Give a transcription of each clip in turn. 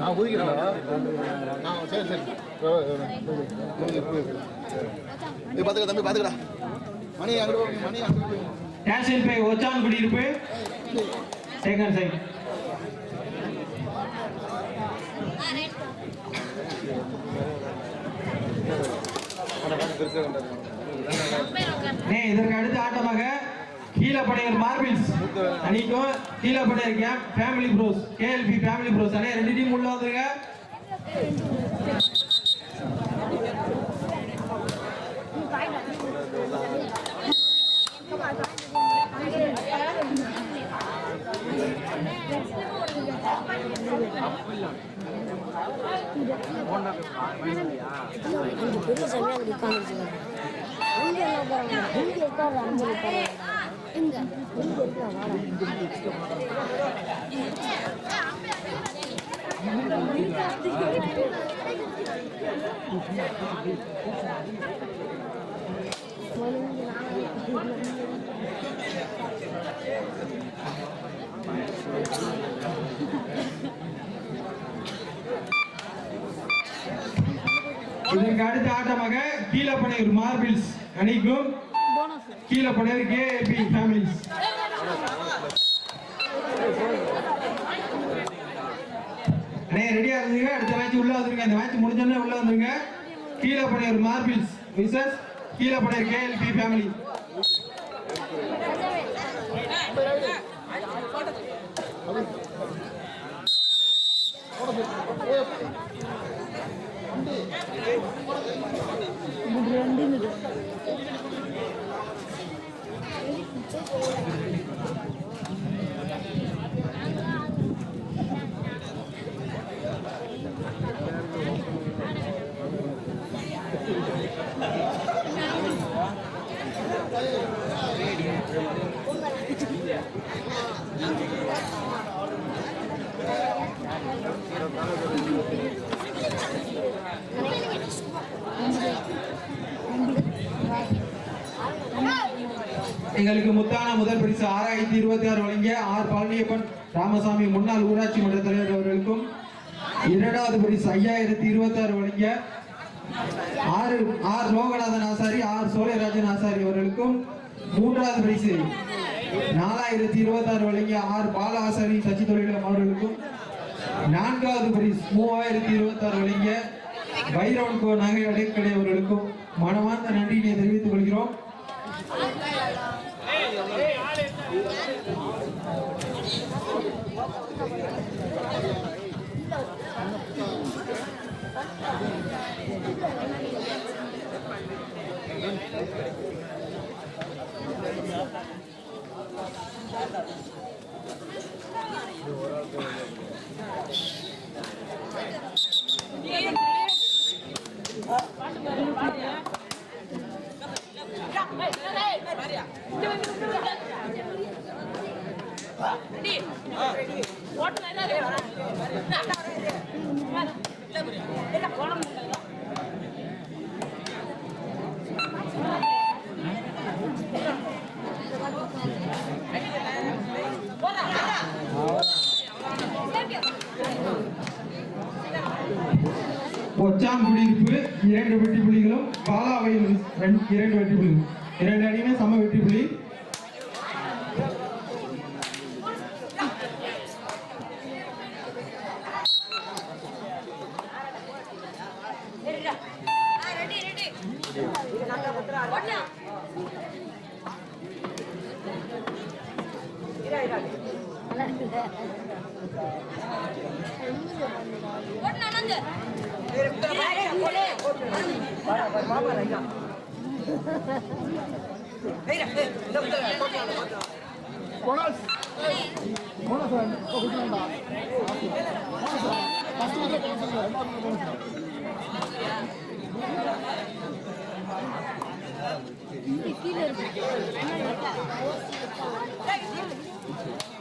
நான் குதிக்கிறேன்டா. நான் சரி சரி. நீ பார்த்துக்க தம்பி பார்த்துக்கடா மணி போய் மணி போய் கேஷியல் பை ஒச்சான் குடியிருப்பு டேக்கன் சைட் இதற்கு அடுத்த ஆட்டமாக கீழப்படையர் மார்பிள்ஸ் அணிக்கும் கீழப்படையர் game family bros KLP family bros அண்ணே ரெண்டு டீம் உள்ள வந்துருங்க. பெரிய சமையல் உட்காந்து உட்காந்துருச்சு அங்கே என்ன போகிறாங்க இங்கே உட்காந்து அனுமதி இதற்கு அடுத்த ஆட்டமாக கீழப்பனையூர் மார்பிள்ஸ் அணிக்கும் கீழே கீழப்படையர் கேபி ஃபேமிலிஸ் அண்ணே ரெடியா இருந்தீங்க அடுத்த மேட்ச் உள்ள வந்துருங்க. இந்த மேட்ச் முடிஞ்சோடனே உள்ள வந்துருங்க. Keezhapadaiyar marbles wishes Keezhapadaiyar KLP family எங்களுக்கு முத்தான முதல் பரிசு ஆறாயிரத்தி இருபத்தி ஆறு வழங்கிய ஆர் பழனியப்பன் ராமசாமி முன்னாள் ஊராட்சி மன்ற தலைவர் அவர்களுக்கும் இரண்டாவது பரிசு ஐயாயிரத்தி இருபத்தி ஆறு வழங்கிய ஆறு ஆர் லோகநாதன் ஆசாரி ஆர் சோழராஜன் ஆசாரி அவர்களுக்கும் மூன்றாவது பரிசு நாலாயிரத்தி இருபத்தி ஆறு வழங்கிய ஆர் பால ஆசாரி சச்சி தொழிலம் அவர்களுக்கும் நான்காவது பரிசு மூவாயிரத்தி இருபத்தி ஆறு வழங்கிய பைரவன் கோ நகை அடைக்கடை அவர்களுக்கும் மனமார்ந்த நன்றியினை தெரிவித்துக் கொள்கிறோம். Hey, Alex. பொச்சான் இரண்டு வெற்றி புள்ளிகளும் பாலாவையில் ரெண்டு- இரண்டு வெற்றி புள்ளிகள் இரண்டு அணியுமே சம வெற்றி புள்ளி Yeah, yeah. போனஸ் போனஸ் கொடுக்கணும்டா ஃபஸ்ட்டு வந்து போனஸ் ரெண்டாவது போனஸ் கீழே இருக்கு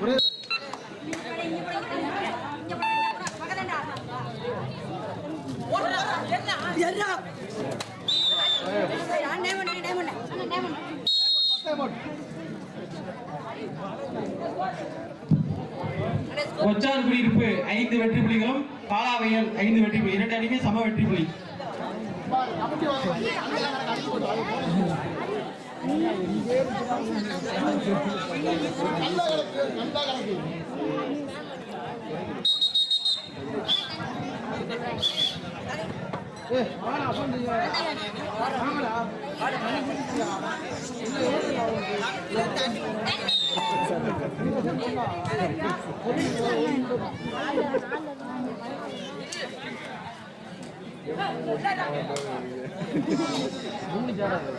ஒரே டைம் கொச்சான் குடியிருப்பு ஐந்து வெற்றி புலிகளும் காலாவையல் ஐந்து வெற்றி புலி இரண்டு அணியுமே சம வெற்றி புலி நல்லா கிடக்கு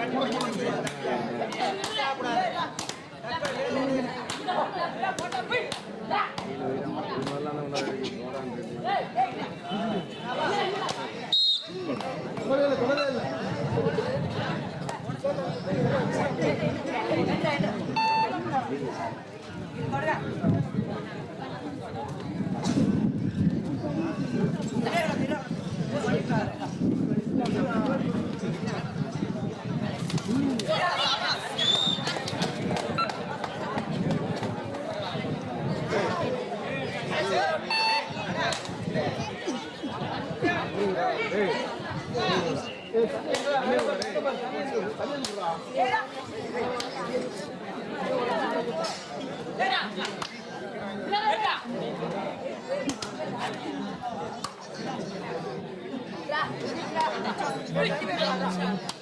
கிடக்கு ஏ Grazie.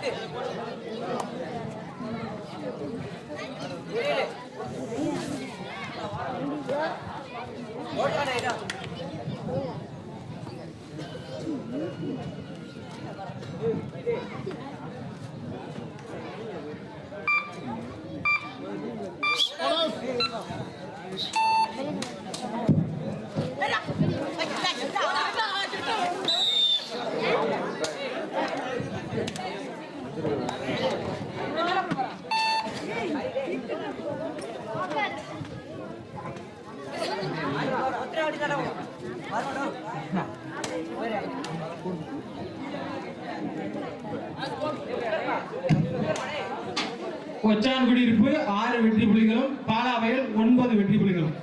これ。கொச்சான் இருப்பு ஆறு வெற்றி புலிகளும் பாலாவயல் ஒன்பது வெற்றி புலிகளும்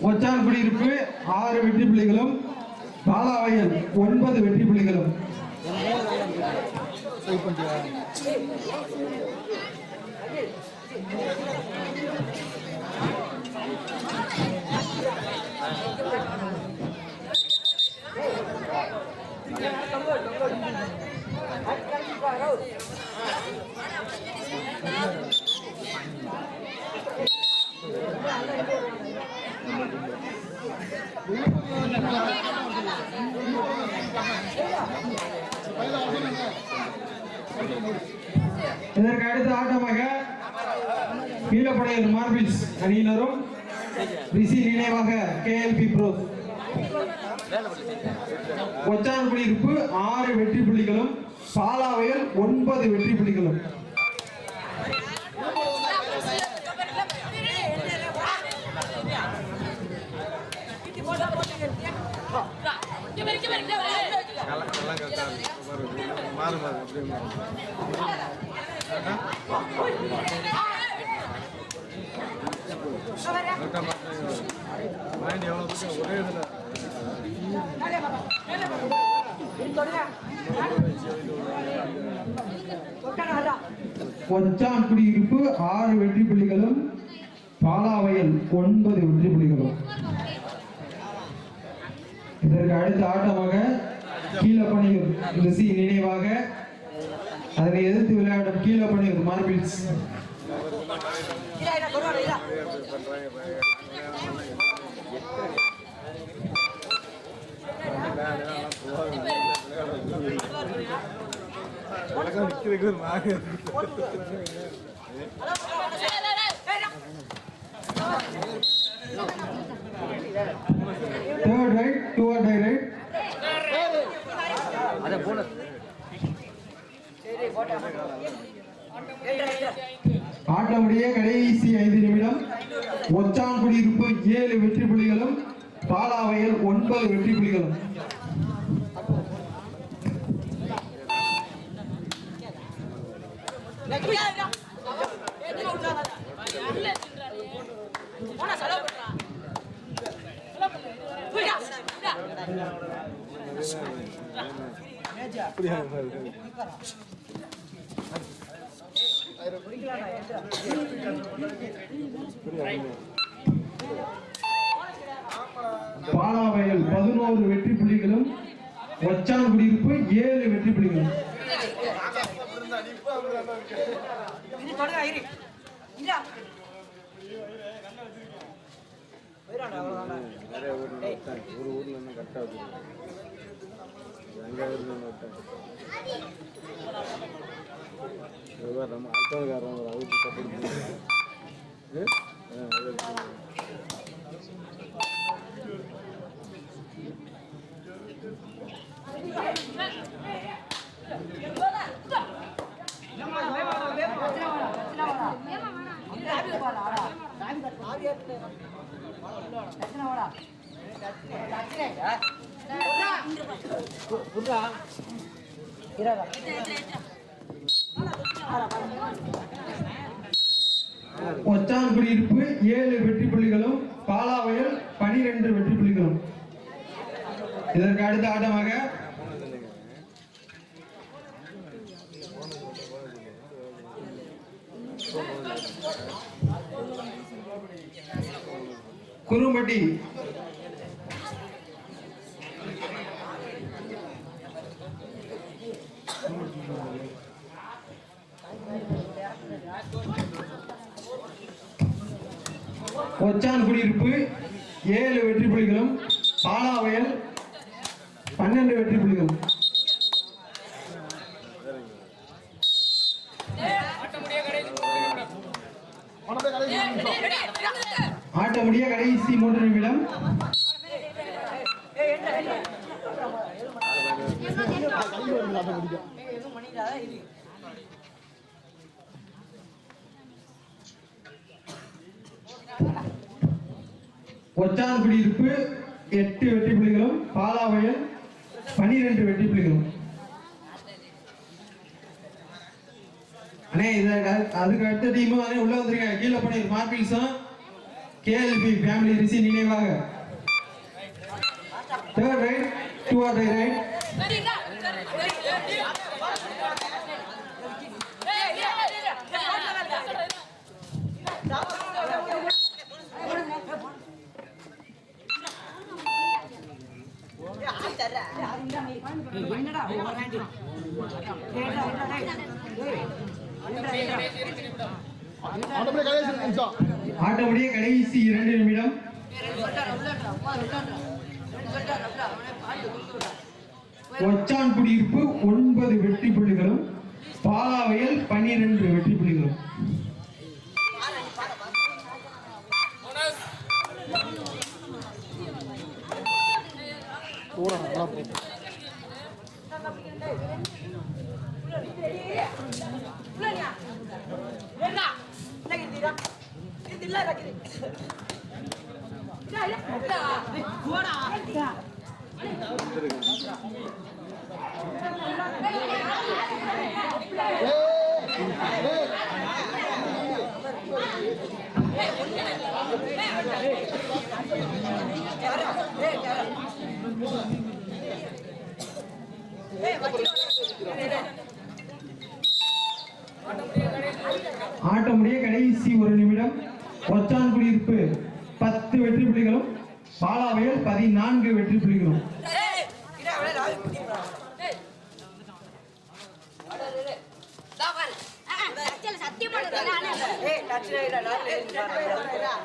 கொச்சான் குடியிருப்பு ஆறு வெற்றி புலிகளும் பாலாவையல் ஒன்பது வெற்றி புலிகளும் சரி பண்ணியா கம்போடு தலைவர் மார்பிள்ஸ் அணியினரும் ரிஷி நினைவாக கேஎல்பி ப்ரோஸ் ஒச்சான் குடியிருப்பு ஆறு வெற்றி புள்ளிகளும் பாலாவயல் ஒன்பது வெற்றி புள்ளிகளும். மாறு மாறு அப்படியே மாறு. மைண்ட் எவ்வளோ ஒரே இதில் ஒச்சான் குடியிருப்பு ஆறு வெற்றி புள்ளிகளும் பாலாவயல் ஒன்பது வெற்றி புள்ளிகளும் இதற்கு அடுத்த ஆட்டமாக கீழப்பணியூர் ரிசி நினைவாக. அதனை எதிர்த்து விளையாடும் கீழப்பணியூர் மார்பிள்ஸ் இல்ல இல்ல கொரோனா இல்ல உலகம் நிற்கிறதுக்கு ஒரு மாதிரி third raid do or die raid ஆட்டமுடைய கடைசி ஐந்து நிமிடம். ஒச்சான் குடியிருப்பு ஏழு வெற்றி புள்ளிகளும் பாலாவையில் ஒன்பது வெற்றி புள்ளிகளும். பாலாவயல் பதினோரு வெற்றி புள்ளிகளும் ஒச்சான் குடியிருப்பு ஏழு வெற்றி புள்ளிகளும். நிறைய ஊரில் ஒரு ஊரில் என்ன கரெக்டாக இருக்குது எங்கே விட்டாங்க நம்ம அடுத்தவங்க அவுட்டு சப்போர்ட் ஒச்சான் குடியிருப்பு ஏழு வெற்றி புள்ளிகளும் பாலாவயல் பனிரெண்டு வெற்றி புள்ளிகளும் இதற்கு அடுத்த ஆட்டமாக குரும்பட்டி ஒச்சான் குடியிருப்பு ஏழு வெற்றி புள்ளிகளும் பாலாவயல் பன்னெண்டு வெற்றி புள்ளிகளும் ஆட்ட முடிய கடைசி மூன்று நிமிடம். ஒச்சான் குடியிருப்பு எட்டு வெற்றி புள்ளிகளும் பாலாவயல் பனிரெண்டு வெற்றி புள்ளிகளும். அண்ணே இத அதுக்கு அடுத்த டீமும் அண்ணே உள்ள வந்திருக்காங்க கீழே பண்ணி மார்பிள்ஸும் கேஎல்பி ஃபேமிலி ரிசி நினைவாக. Third raid do or raid என்னடா? ஆட்டமுடைய கடைசி இரண்டு நிமிடம். ஒச்சான் குடியிருப்பு ஒன்பது வெற்றி புள்ளிகளும் பாலாவையில் பனிரெண்டு வெற்றி புள்ளிகளும். ஆட்டமுடைய முடிய கடைசி ஒரு நிமிடம். ஒச்சான் குடியிருப்பு. பத்து வெற்றி புள்ளிகளும் பாலாவயல் பதினான்கு வெற்றி புள்ளிகளும். சத்தியமா ஏய் டச்சில் இல்லை நான் ஒச்சான்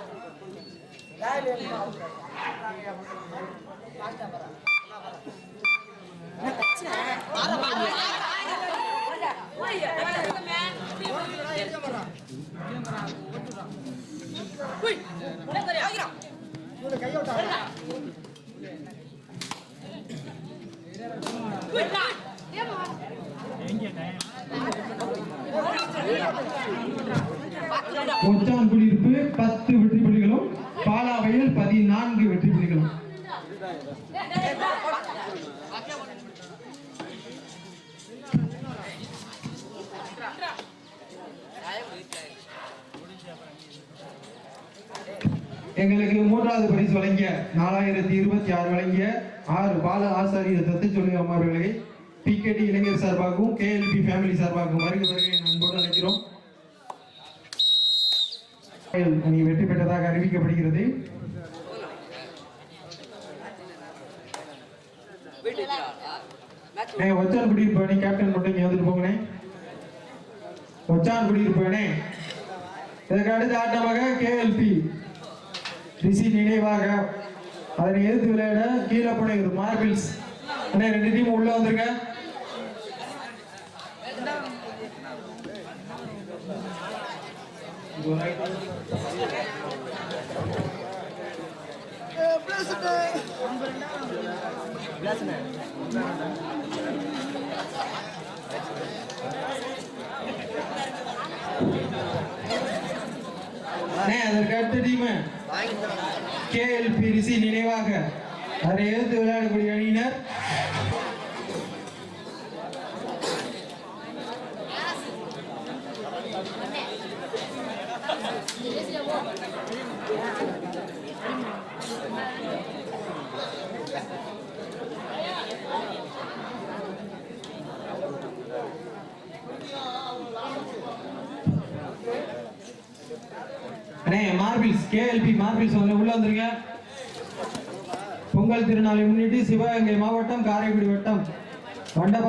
குடியிருப்பு பத்து எங்களுக்கு மூன்றாவது பரிசு வழங்கிய நாலாயிரத்தி இருபத்தி ஆறு வழங்கிய ஆறு பால ஆசாரியர் தத்து சொல்லி அம்மாவர்களை பிகேடி இளைஞர் சார்பாகவும் கேஎல்பி ஃபேமிலி சார்பாகவும் வருகை வருகை நண்போடு அழைக்கிறோம். அணி வெற்றி பெற்றதாக அறிவிக்கப்படுகிறது. ஒச்சான் குடியிருப்பு கேப்டன் மட்டும் இங்க வந்துட்டு போங்கண்ணே. ஒச்சான் குடியிருப்பு இதற்கு அடுத்த ஆட்டமாக கேஎல்பி ரிஷி நினைவாக அதனை எதிர்த்து விளையாட கீழப்பனை மார்பிள்ஸ் அண்ணே ரெண்டு டீம் உள்ள வந்திருக்க. அண்ணே அதற்கு அடுத்த டீம் கேஎல்பி ரிசி நினைவாக அதை எழுத்து விளையாடக்கூடிய அணியினர் அண்ணே மார்பிள்ஸ் கேஎல்பி மார்பிள்ஸ் வந்து உள்ள வந்துருங்க. பொங்கல் திருநாளை முன்னிட்டு சிவகங்கை மாவட்டம் காரைக்குடி வட்டம் மண்டப